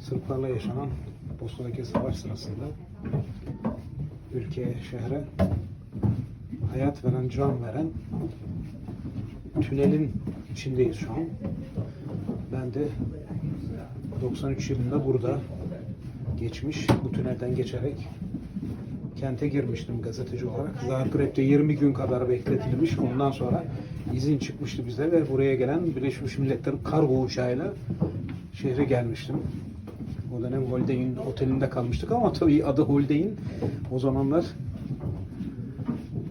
Sırplarla yaşanan Bosna'daki savaş sırasında ülkeye, şehre hayat veren, can veren tünelin içindeyiz şu an. Ben de 93 yılında burada geçmiş, bu tünelden geçerek kente girmiştim gazeteci olarak. Zagreb'de 20 gün kadar bekletilmiş. Ondan sonra izin çıkmıştı bize ve buraya gelen Birleşmiş Milletler'in kargo uçağıyla şehre gelmiştim. O dönem Holiday'in otelinde kalmıştık ama tabii adı Holiday'in o zamanlar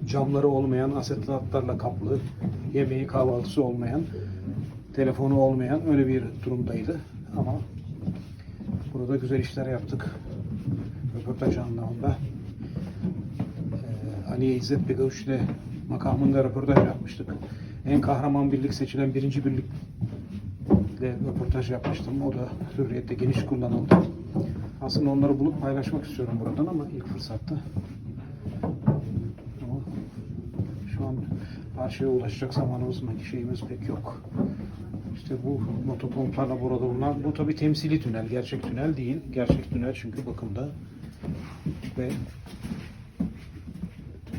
camları olmayan, asetatlarla kaplı, yemeği kahvaltısı olmayan, telefonu olmayan öyle bir durumdaydı. Ama burada güzel işler yaptık. Röportaj anlamında. Ali İzzet Begavuş ile makamında röportaj yapmıştık. En kahraman birlik seçilen birinci birlik ile röportaj yapmıştım. O da Hürriyet'te geniş kullanıldı. Aslında onları bulup paylaşmak istiyorum buradan ama ilk fırsatta. Ama şu an parçaya ulaşacak zamanımız, şeyimiz pek yok. İşte bu motopomplarla burada bulunan, bu tabi temsili tünel, gerçek tünel değil. Gerçek tünel çünkü bakımda. Ve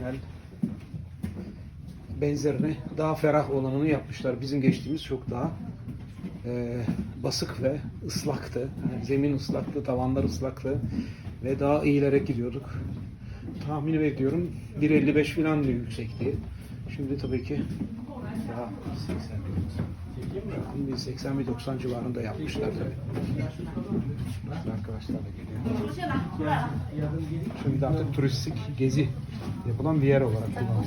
tünel benzerini daha ferah olanını yapmışlar. Bizim geçtiğimiz çok daha e, basık ve ıslaktı. Yani zemin ıslaktı, tavanlar ıslaktı ve daha eğilerek gidiyorduk. Tahmin ediyorum 1.55 falan bir yüksekliği. Şimdi tabii ki daha 80 bir 80 bir 90 civarında yapmışlar tabii. Arkadaşlar da geliyor. Şimdi artık turistik gezi yapılan bir yer olarak kullanılıyor.